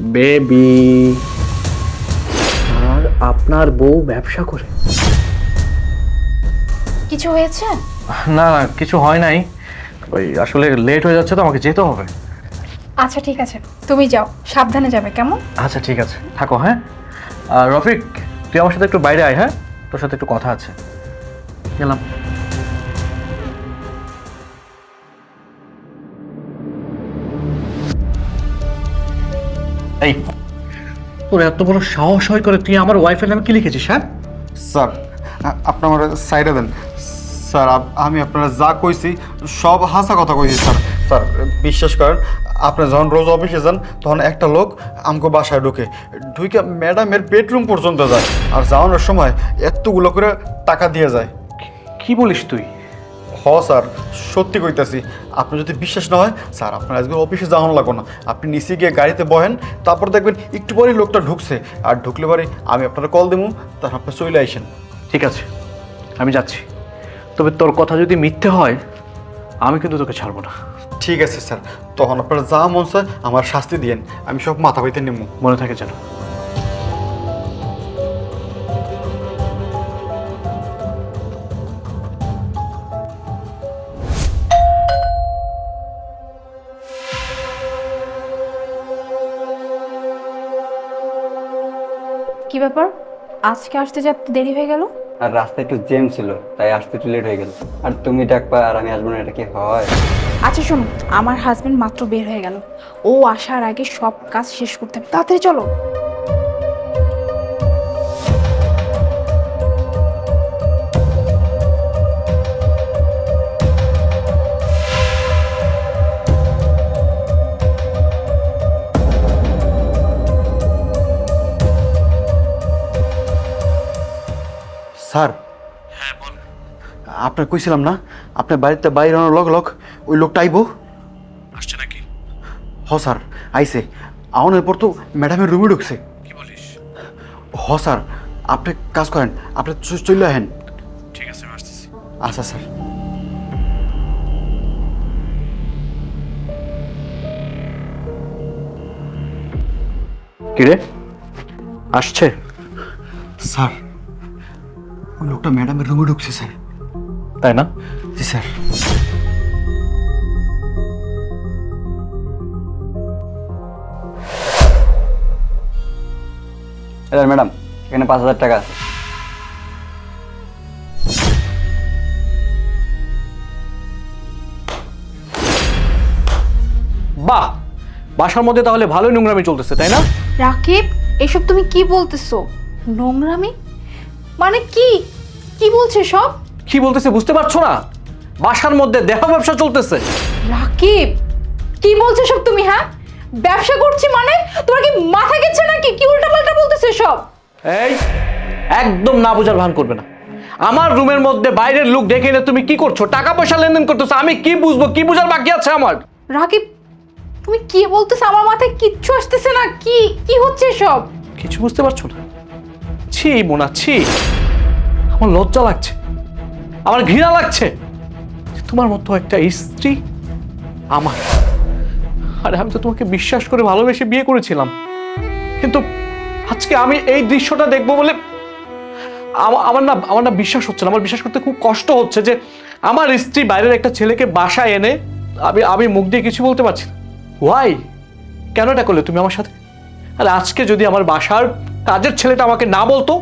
Baby আর আপনার বউ ব্যবসা করে। কিছু হয়েছে? না না কিছু হয় নাই। ওই আসলে লেট হয়ে যাচ্ছে তো আমাকে যেতে হবে। আচ্ছা ঠিক আছে। তুমি যাও সাবধানে যাবে কেমন? আচ্ছা ঠিক আছে। থাকো হ্যাঁ? আর রফিক তুই আমার সাথে একটু বাইরে আয় হ্যাঁ? তোর সাথে একটু কথা আছে। গেলাম। এই। তোর এত বড় সাহস হয় করে তুই আমার ওয়াইফের নামে কি লিখেছিস হ্যাঁ? স্যার আ- আপনি আমার সাইডে দেন। স্যার আমি আপনারা যা কইছি সব হাসা কথা কইছি স্যার। স্যার বিশ্বাস করেন আপনি যখন রোজ অফিসে যান তখন একটা লোক আমাকে বাসায় ঢুকে ঢুকে ম্যাডামের বেডরুম পর্যন্ত যায় আর যাওয়ানোর সময় এতগুলো করে টাকা দিয়ে যায়। কি বলিস তুই? হ স্যার সত্যি কইতাছি। আপনি যদি বিশ্বাস না হয় স্যার আপনার আজকে অফিসে যাওয়ানো লাগো না। আপনি নিচে গিয়ে গাড়িতে বহেন তারপর দেখবেন একটু পরেই লোকটা ঢুকছে। আর ঢুকলে পরে আমি আপনারা কল দেবো তার আপনি চলে আইসেন। ঠিক আছে আমি যাচ্ছি। তবে তোর কথা যদি মিথ্যে হয় আমি কিন্তু তোকে ছাড়বো না। ঠিক আছে স্যার। তখন আপনারা যা মন চায় আমার শাস্তি দিয়েন। আমি সব মাথা পাইতে নেব মনে থাকে যেন। ব্যাপার? আজকে আসতে যেতে দেরি হয়ে গেল? আর রাস্তায় একটু জ্যাম ছিল তাই আসতে একটু লেট হয়ে গেল। আর তুমি ডাকবা আর আমি আসব না এটা কি হয়? আচ্ছা শোনো আমার হাজবেন্ড মাত্র বের হয়ে গেল। ও আসার আগে সব কাজ শেষ করতে হবে। তাড়াতাড়ি চলো। স্যার। হ্যাঁ বল আপনার কইছিলাম না আপনার বাড়িতে বাইরে আনার লগ লগ ওই লোকটা আইবো? আসছে নাকি? হ স্যার আইসে আউনের পর তো ম্যাডামের রুমে ঢুকছে। কি বলিস? হ স্যার আপনি কাজ করেন আপনি চলে আহেন। ঠিক আছে আমি আসতেছি। আচ্ছা স্যার। কিরে? আসছে? স্যার ওই লোকটা ম্যাডামের রুমে ঢুকছে স্যার। তাই না? জি স্যার। এবার ম্যাডাম এখানে পাঁচ হাজার টাকা আছে। বাহ! বাসার মধ্যে তাহলে ভালোই নোংরামি চলতেছে তাই না? রাকিব এসব তুমি কি বলতেছো? নোংরামি? মানে কি? কি বলছে সব? কি বলতেছে বুঝতে পারছ না? বাসার মধ্যে দেহ ব্যবসা চলতেছে। রাকিব কি বলছো সব তুমি হ্যাঁ? ব্যবসা করছি মানে তোমার কি মাথা গেছে নাকি? কি উল্টাপাল্টা বলতেছে সব? এই একদম না বোঝার ভান করবে না। আমার রুমের মধ্যে বাইরের লোক দেখে এনে তুমি কি করছ? টাকা পয়সা লেনদেন করতেছো আমি কি বুঝব? কি বুঝার বাকি আছে আমার? রাকিব তুমি কি বলতেছো? আমার মাথায় কিচ্ছু আসতেছে না। কি কি হচ্ছে সব কিছু বুঝতে পারছ না? ছি, মোনা, ছি। আমার লজ্জা লাগছে। আমার ঘৃণা লাগছে। তোমার মতো একটা স্ত্রী আমার। আরে, আমি তো তোমাকে বিশ্বাস করে ভালোবেসে বিয়ে করেছিলাম। কিন্তু আজকে আমি এই দৃশ্যটা দেখব বলে আমার না আমার না বিশ্বাস হচ্ছে না। আমার বিশ্বাস করতে খুব কষ্ট হচ্ছে যে আমার স্ত্রী বাইরের একটা ছেলেকে বাসায় এনে আমি আমি মুখ দিয়ে কিছু বলতে পারছি না। ওয়াই কেন এটা করলে তুমি আমার সাথে? আর, আজকে যদি আমার বাসার কাজের ছেলেটা আমাকে না বলতো,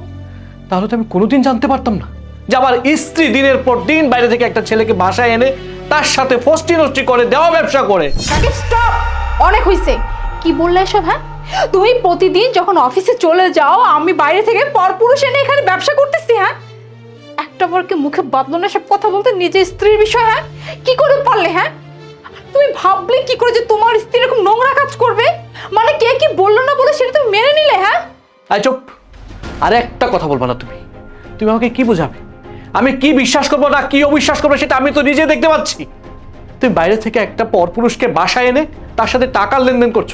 তাহলে তো আমি কোনোদিন জানতে পারতাম না যে আমার স্ত্রী দিনের পর দিন বাইরে থেকে একটা ছেলেকে বাসায় এনে তার সাথে ফষ্টি নষ্টি করে, দেওয়া ব্যবসা করে। স্টপ অনেক হইছে। কি বললে এসব হ্যাঁ? তুমি প্রতিদিন যখন অফিসে চলে যাও, আমি বাইরে থেকে পরপুরুষ এনে এখানে ব্যবসা করতেছি হ্যাঁ? একটা বারকে মুখে বাদলো সব কথা বলতে নিজের স্ত্রীর বিষয় হ্যাঁ? কি করে পারলে হ্যাঁ? তুমি ভাবলে কি করে যে তোমার স্ত্রী এরকম নোংরা কাজ করবে? মানে কে কি বলল না বলে সেটা তুমি মেনে নিলে হ্যাঁ? আই চুপ। আর একটা কথা বলব না তুমি। তুমি আমাকে কি বোঝাবে? আমি কি বিশ্বাস করব না কি অবিশ্বাস করব সেটা আমি তো নিজে দেখতে পাচ্ছি। তুমি বাইরে থেকে একটা পরপুরুষকে বাসায় এনে তার সাথে টাকার লেনদেন করছ।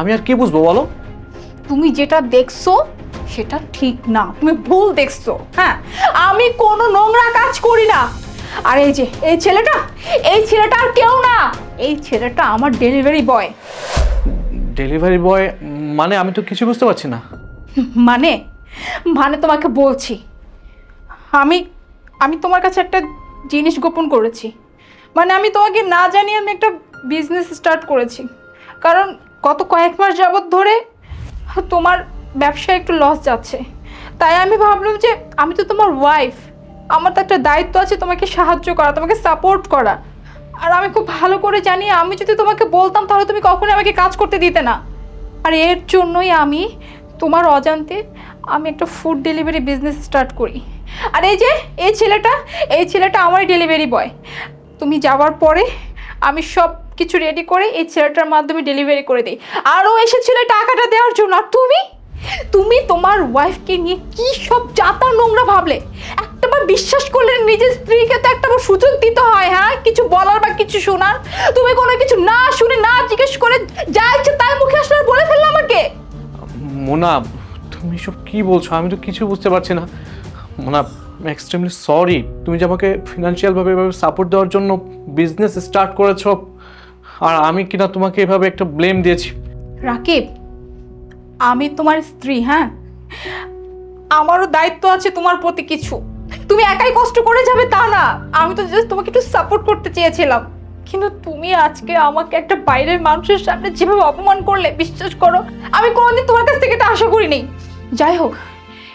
আমি আর কি বুঝব বলো? তুমি যেটা দেখছ সেটা ঠিক না। তুমি ভুল দেখছ। হ্যাঁ আমি কোনো নোংরা কাজ করি না। আর এই যে এই ছেলেটা এই ছেলেটা আর কেউ না। এই ছেলেটা আমার ডেলিভারি বয় ডেলিভারি বয় মানে আমি তো কিছু বুঝতে পারছি না। মানে? মানে তোমাকে বলছি, আমি আমি তোমার কাছে একটা জিনিস গোপন করেছি। মানে আমি তোমাকে না জানিয়ে আমি একটা বিজনেস স্টার্ট করেছি। কারণ গত কয়েক মাস যাবৎ ধরে তোমার ব্যবসায় একটু লস যাচ্ছে। তাই আমি ভাবলাম যে আমি তো তোমার ওয়াইফ আমার তো একটা দায়িত্ব আছে তোমাকে সাহায্য করা, তোমাকে সাপোর্ট করা। আর আমি খুব ভালো করে জানি আমি যদি তোমাকে বলতাম তাহলে তুমি কখনোই আমাকে কাজ করতে দিতে না। আর এর জন্যই আমি তোমার অজান্তে আমি একটা ফুড ডেলিভারি বিজনেস স্টার্ট করি। আর এই যে, এই ছেলেটা এই ছেলেটা আমারই ডেলিভারি বয় তুমি যাওয়ার পরে আমি সব কিছু রেডি করে এই ছেলেটার মাধ্যমে ডেলিভারি করে দিই। আরও এসেছিল টাকাটা দেওয়ার জন্য। আর তুমি? তুমি তোমার ওয়াইফকে নিয়ে কি সব যাতা নোংরা ভাবলে? একটা একটাবার বিশ্বাস করলে নিজের স্ত্রীকে তো একটা একটাবার সুযোগ দিতে হয় হ্যাঁ? কিছু বলার বা কিছু শোনার। তুমি কোনো কিছু না শুনে, না জিজ্ঞেস করে যা ইচ্ছে তাই মোনা, তুমি সব কি বলছো? আমি তো কিছু বুঝতে পারছি না। মোনা এক্সট্রিমলি সরি তুমি যে আমাকে ফিনান্সিয়ালভাবে এভাবে সাপোর্ট দেওয়ার জন্য বিজনেস স্টার্ট করেছ, আর আমি কিনা তোমাকে এভাবে একটা ব্লেম দিয়েছি। রাকিব, আমি তোমার স্ত্রী হ্যাঁ? আমারও দায়িত্ব আছে তোমার প্রতি কিছু। তুমি একাই কষ্ট করে যাবে তা না। আমি তো জাস্ট তোমাকে একটু সাপোর্ট করতে চেয়েছিলাম। কিন্তু তুমি আজকে আমাকে একটা বাইরের মানুষের সামনে যেভাবে অপমান করলে বিশ্বাস করো আমি কোনোদিন তোমার কাছ থেকে এটা আশা করিনি। যাই হোক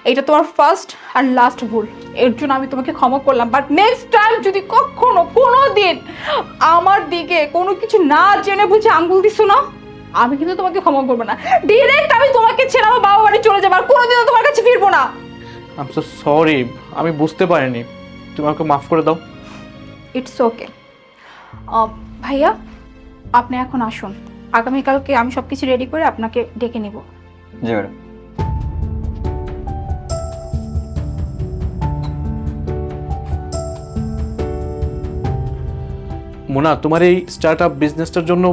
এটা তোমার ফার্স্ট আর লাস্ট ভুল। এর জন্য আমি তোমাকে ক্ষমা করলাম। বাট নেক্সট টাইম যদি কখনো কোনো দিন আমার দিকে কোনো কিছু না জেনে বুঝে আঙ্গুল দিছো না আমি কিন্তু তোমাকে ক্ষমা করব না। ডিরেক্ট আমি তোমাকে ছেড়ে আমার বাবা বাড়ি চলে যাব আর কোনোদিনও তোমার কাছে ফিরবো না। আম সো সরি আমি বুঝতে পারিনি। তুমি আমাকে মাফ করে দাও। ইটস ওকে ভাইয়া আপনি এখন আসুন। আগামীকালকে আমি সব কিছু রেডি করে আপনাকে ডেকে নিব। জি ম্যাডাম। মোনা তোমার এই স্টার্ট আপ বিজনেসটার জন্য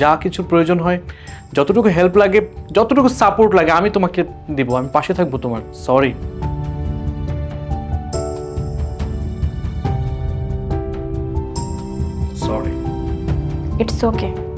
যা কিছু প্রয়োজন হয় যতটুকু হেল্প লাগে যতটুকু সাপোর্ট লাগে আমি তোমাকে দেবো আমি পাশে থাকব তোমার সরি সরি ইটস ওকে